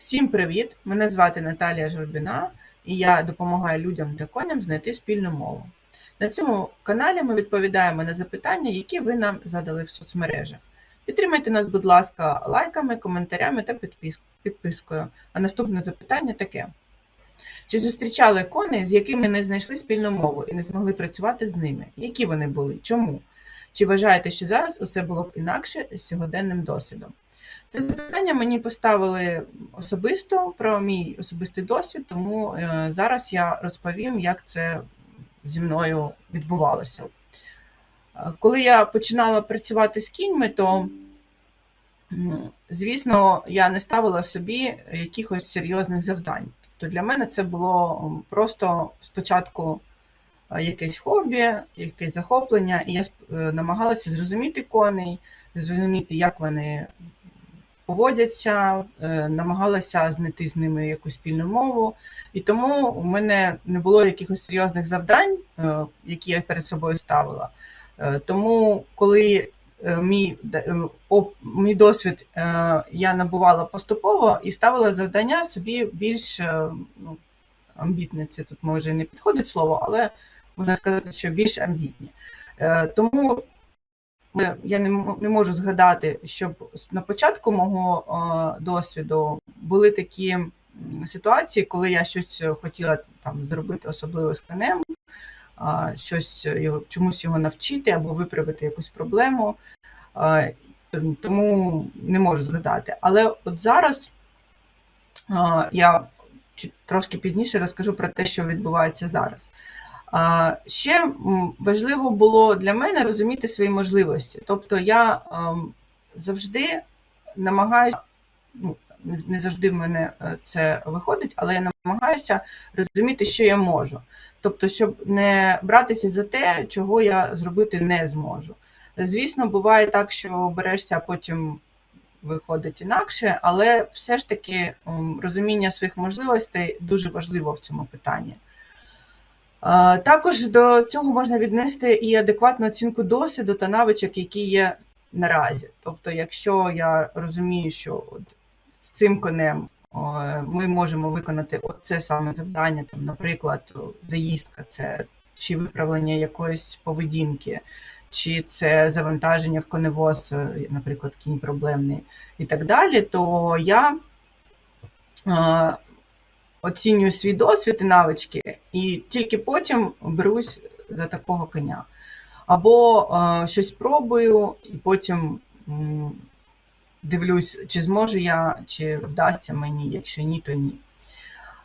Всім привіт! Мене звати Наталія Журбіна, і я допомагаю людям та коням знайти спільну мову. На цьому каналі ми відповідаємо на запитання, які ви нам задали в соцмережах. Підтримайте нас, будь ласка, лайками, коментарями та підпискою. А наступне запитання таке: чи зустрічали коней, з якими не знайшли спільну мову і не змогли працювати з ними? Які вони були? Чому? Чи вважаєте, що зараз усе було б інакше з сьогоденним досвідом? Це запитання мені поставили особисто про мій особистий досвід, тому е, зараз я розповім, як це зі мною відбувалося. Е, Коли я починала працювати з кіньми, то, звісно, я не ставила собі якихось серйозних завдань. Тобто для мене це було просто спочатку е, якесь хобі, якесь захоплення, і я намагалася зрозуміти коней, зрозуміти, як вони поводяться, е, намагалася знайти з ними якусь спільну мову. І тому у мене не було якихось серйозних завдань, е, які я перед собою ставила. Е, Тому, коли мій, мій досвід я набувала поступово і ставила завдання собі більш ну, амбітне, це тут може не підходить слово, але можна сказати, що більш амбітні. Тому я не, можу згадати, щоб на початку мого досвіду були такі ситуації, коли я щось хотіла там зробити особливо з конем, щось його, чомусь його навчити або виправити якусь проблему. Тому не можу згадати. Але от зараз я трошки пізніше розкажу про те, що відбувається зараз. Ще важливо було для мене розуміти свої можливості. Тобто я ем, завжди намагаюся, ну, не завжди в мене е, це виходить, але я намагаюся розуміти, що я можу. Тобто, щоб не братися за те, чого я зробити не зможу. Звісно, буває так, що берешся, а потім виходить інакше, але все ж таки розуміння своїх можливостей дуже важливо в цьому питанні. Також до цього можна віднести і адекватну оцінку досвіду та навичок, які є наразі. Тобто, якщо я розумію, що з цим конем ми можемо виконати це саме завдання, там, наприклад, заїздка, це чи виправлення якоїсь поведінки, чи це завантаження в коневоз, е, наприклад, кінь проблемний і так далі, то я е, оцінюю свій досвід і навички, і тільки потім берусь за такого коня. Або е, щось пробую, і потім м, дивлюсь, чи зможу я, чи вдасться мені, якщо ні, то ні.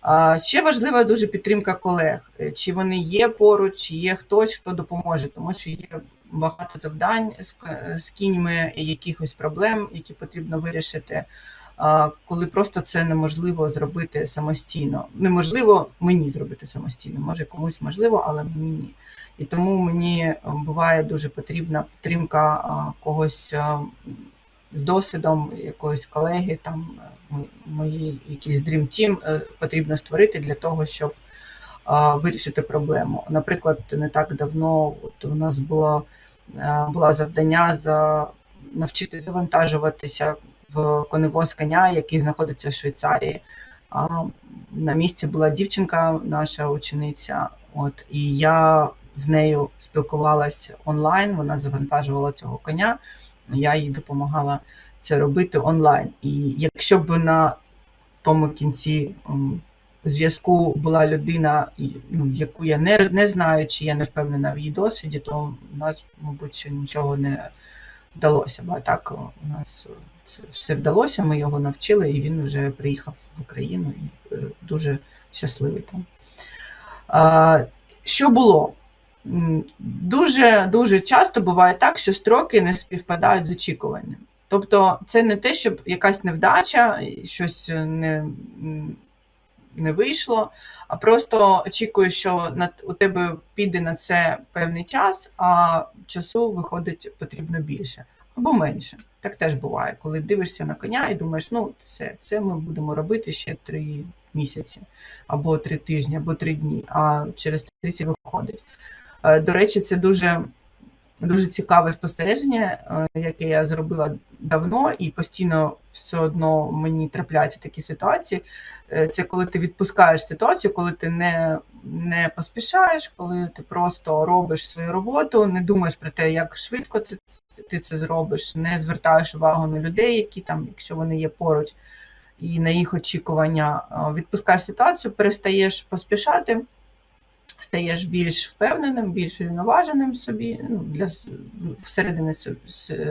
А, Ще важлива дуже підтримка колег, Е, чи вони є поруч, чи є хтось, хто допоможе, тому що є багато завдань з, з кіньми, якихось проблем, які потрібно вирішити, коли просто це неможливо зробити самостійно. Неможливо мені зробити самостійно, може комусь можливо, але мені ні. І тому мені е, буває дуже потрібна підтримка когось з досвідом, якоїсь колеги, там е, мо- мої якийсь Dream Team е, потрібно створити для того, щоб вирішити проблему. Наприклад, не так давно от у нас було е, було завдання за навчити завантажуватися в коневоз коня, який знаходиться в Швейцарії. А на місці була дівчинка, наша учениця, от і я з нею спілкувалася онлайн. Вона завантажувала цього коня. Я їй допомагала це робити онлайн. І якщо б на тому кінці зв'язку була людина, ну, яку я не, не знаю, чи я не впевнена в її досвіді, то у нас, мабуть, нічого не вдалося. Бо так у нас все вдалося, ми його навчили, і він вже приїхав в Україну і е, дуже щасливий там. Що було? Дуже дуже часто буває так, що строки не співпадають з очікуванням. Тобто, це не те, щоб якась невдача, щось не, не вийшло, а просто очікуєш, що на, у тебе піде на це певний час, а часу виходить потрібно більше або менше. Так теж буває, коли дивишся на коня і думаєш, ну це, це ми будемо робити ще три місяці, або три тижні, або три дні, а через 30 виходить. Е, До речі, це дуже дуже цікаве спостереження, е, яке я зробила давно, і постійно все одно мені трапляються такі ситуації. Е, Це коли ти відпускаєш ситуацію, коли ти не, не поспішаєш, коли ти просто робиш свою роботу, не думаєш про те, як швидко це, ти це зробиш, не звертаєш увагу на людей, які там, якщо вони є поруч, і на їх очікування. Відпускаєш ситуацію, перестаєш поспішати стаєш більш впевненим, більш рівноваженим собі ну, для всередини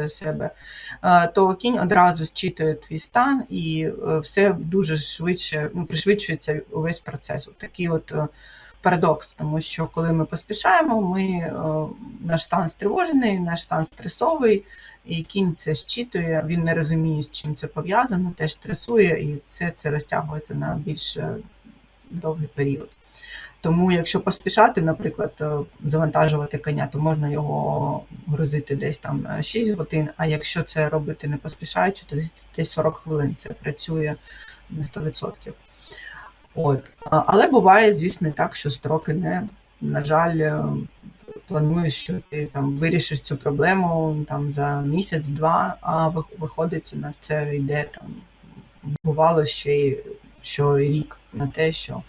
себе, то кінь одразу зчитує твій стан і е, все дуже швидше ну, пришвидшується увесь процес. От такий от е, парадокс, тому що коли ми поспішаємо, ми, е, наш стан стривожений, наш стан стресовий, і кінь це зчитує, він не розуміє, з чим це пов'язано, теж стресує, і все це розтягується на більш довгий період. Тому, якщо поспішати, наприклад, е, завантажувати коня, то можна його грузити десь там е, 6 годин, а якщо це робити не поспішаючи, то десь- десь 40 хвилин це працює на 100%. От. Але буває, звісно, так, що строки не, на жаль, е, плануєш, що ти там вирішиш цю проблему там за місяць-два, а виходить на це йде там, бувало ще й що рік на те, що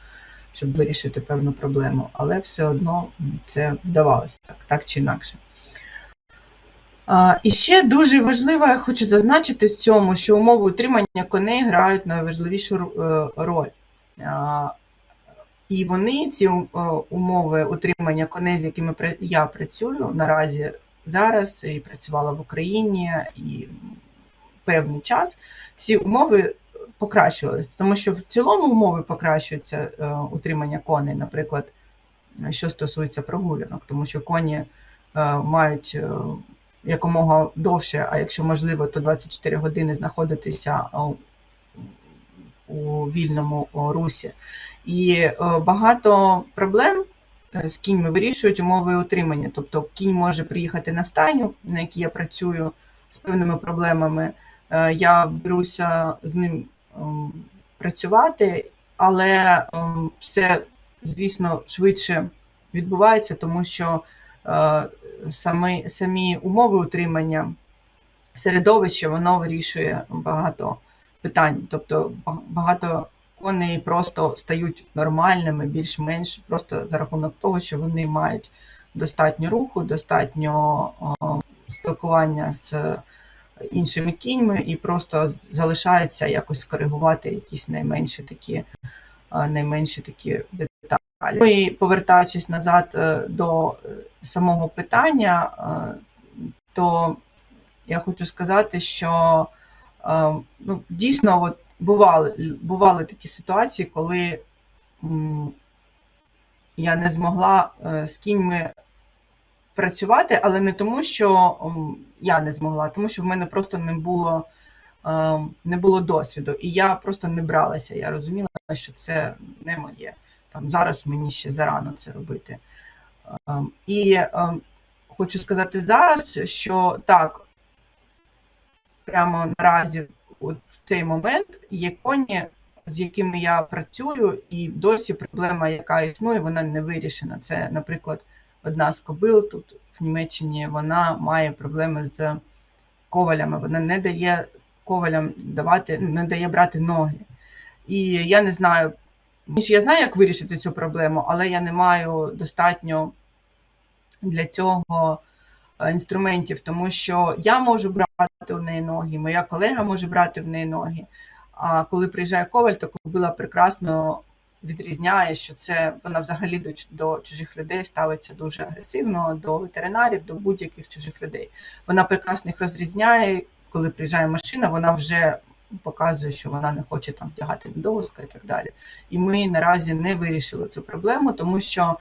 щоб вирішити певну проблему, але все одно це вдавалося так, так чи інакше. А, і ще дуже важливо, я хочу зазначити в цьому, що умови утримання коней грають найважливішу е, роль. А, і вони, ці е, умови утримання коней, з якими я працюю наразі зараз і працювала в Україні і певний час, ці умови покращувалися, тому що в цілому умови покращуються е, утримання коней, наприклад, що стосується прогулянок, тому що коні е, мають е, якомога довше, а якщо можливо, то 24 години знаходитися у вільному русі. І багато проблем з кіньми вирішують умови утримання. Тобто кінь може приїхати на стайню, на якій я працюю з певними проблемами. Я беруся з ним працювати, але ем, все, звісно, швидше відбувається, тому що е, самі, самі умови утримання, середовище, воно вирішує багато питань. Тобто багато коней просто стають нормальними, більш-менш просто за рахунок того, що вони мають достатньо руху, достатньо спілкування з іншими кіньми, і просто залишається якось скоригувати якісь найменші такі, найменші такі деталі. Ну і повертаючись назад е, до е, самого питання, е, то я хочу сказати, що е, ну, дійсно от бували, бували такі ситуації, коли я не змогла е, з кіньми працювати, але не тому, що я не змогла, тому що в мене просто не було, е, не було досвіду. І я просто не бралася. Я розуміла, що це не моє. Там зараз мені ще зарано це робити. Ем, І ем, хочу сказати зараз, що так, прямо наразі, от в цей момент, є коні, з якими я працюю, і досі проблема, яка існує, вона не вирішена. Це, наприклад, одна з кобил тут в Німеччині, вона має проблеми з ковалями. Вона не дає ковалям давати, не дає брати ноги. І я не знаю, я знаю, як вирішити цю проблему, але я не маю достатньо для цього е, інструментів, тому що я можу брати у неї ноги, моя колега може брати в неї ноги. А коли приїжджає коваль, то кобила прекрасно відрізняє, що це вона взагалі до, до чужих людей ставиться дуже агресивно, до ветеринарів, до будь-яких чужих людей. Вона прекрасно їх розрізняє. Коли приїжджає машина, вона вже показує, що вона не хоче там втягати недовозка і так далі. І ми наразі не вирішили цю проблему, тому що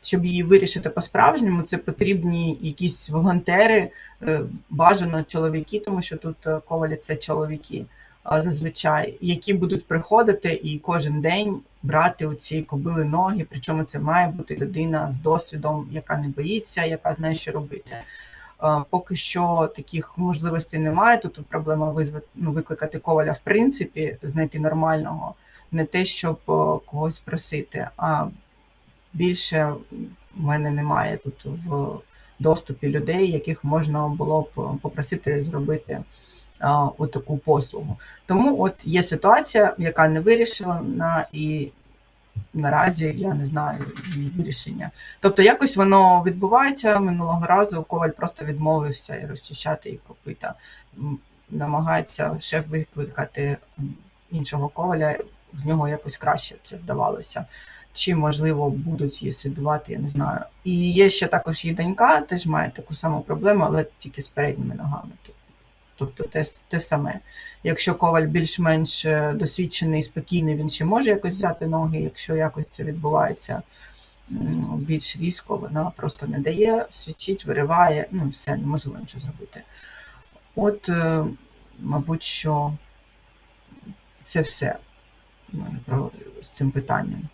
щоб її вирішити по-справжньому, це потрібні якісь волонтери, е, бажано чоловіки, тому що тут е, ковалі це чоловіки зазвичай, які будуть приходити і кожен день брати у цієї кобили ноги. Причому це має бути людина з досвідом, яка не боїться, яка знає, що робити. Поки що таких можливостей немає. Тут проблема визвати, ну, викликати коваля, в принципі, знайти нормального, не те, щоб е, когось просити, а більше в мене немає тут в доступі людей, яких можна було б попросити зробити а, таку послугу. Тому от є ситуація, яка не вирішена, і наразі я не знаю її вирішення. Тобто, якось воно відбувається минулого разу. Коваль просто відмовився і розчищати і копита. Намагається шеф викликати іншого коваля, в нього якось краще це вдавалося. Чи, можливо, будуть її сидувати, я не знаю. І є ще також її донька, теж має таку саму проблему, але тільки з передніми ногами. Тобто те, те саме. Якщо коваль більш-менш е, досвідчений, спокійний, він ще може якось взяти ноги, якщо якось це відбувається більш різко, вона просто не дає, свідчить, вириває, ну все, неможливо нічого зробити. От, е, мабуть, що це все з цим питанням.